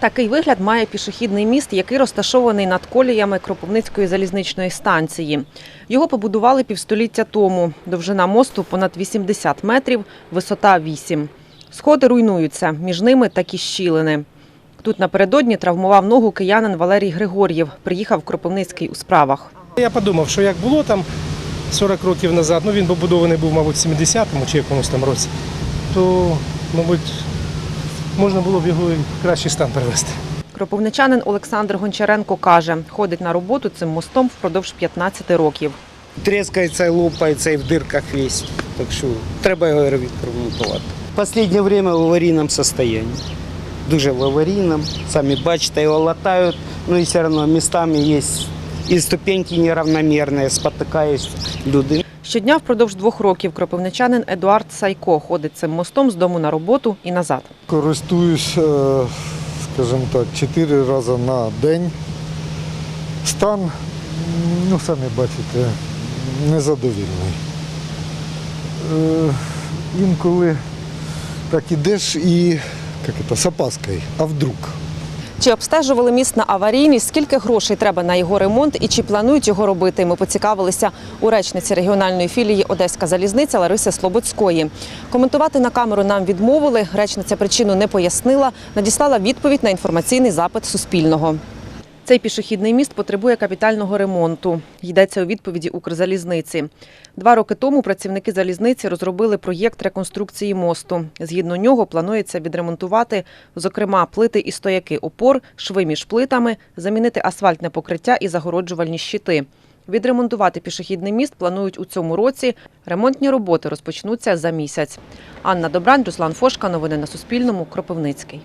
Такий вигляд має пішохідний міст, який розташований над коліями Кропивницької залізничної станції. Його побудували півстоліття тому. Довжина мосту понад 80 метрів, висота 8. Сходи руйнуються, між ними такі щілини. Тут напередодні травмував ногу киянин Валерій Григор'єв. Приїхав Кропивницький у справах. Я подумав, що як було там 40 років назад, ну він побудований був, мабуть, в 70-му чи якомусь там році, то, мабуть, можна було б його і в кращий стан привести. Кропивничанин Олександр Гончаренко каже, ходить на роботу цим мостом впродовж 15 років. трескається і лопається і в дирках весь. Так що треба його відремонтувати. Останнє время в аварійному стані. Дуже в аварійному. Самі бачите, його латають, ну і все одно містами є і ступеньки неравномірні, спотикаються люди. Щодня впродовж двох років кропивничанин Едуард Сайко ходить цим мостом з дому на роботу і назад. Користуюсь, е, скажімо так, чотири рази на день. Стан, ну самі бачите, незадовільний. Е, Інколи так ідеш і як це, з опаскою, а вдруг? Чи обстежували міст на аварійність? Скільки грошей треба на його ремонт і чи планують його робити? Ми поцікавилися у речниці регіональної філії Одеська залізниця Лариси Слободської. Коментувати на камеру нам відмовили. Речниця причину не пояснила. Надіслала відповідь на інформаційний запит Суспільного. Цей пішохідний міст потребує капітального ремонту. Йдеться у відповіді Укрзалізниці. Два роки тому працівники залізниці розробили проєкт реконструкції мосту. Згідно нього планується відремонтувати, зокрема, плити і стояки опор, шви між плитами, замінити асфальтне покриття і загороджувальні щити. Відремонтувати пішохідний міст планують у цьому році. Ремонтні роботи розпочнуться за місяць. Анна Добрань, Руслан Фошка. Новини на Суспільному. Кропивницький.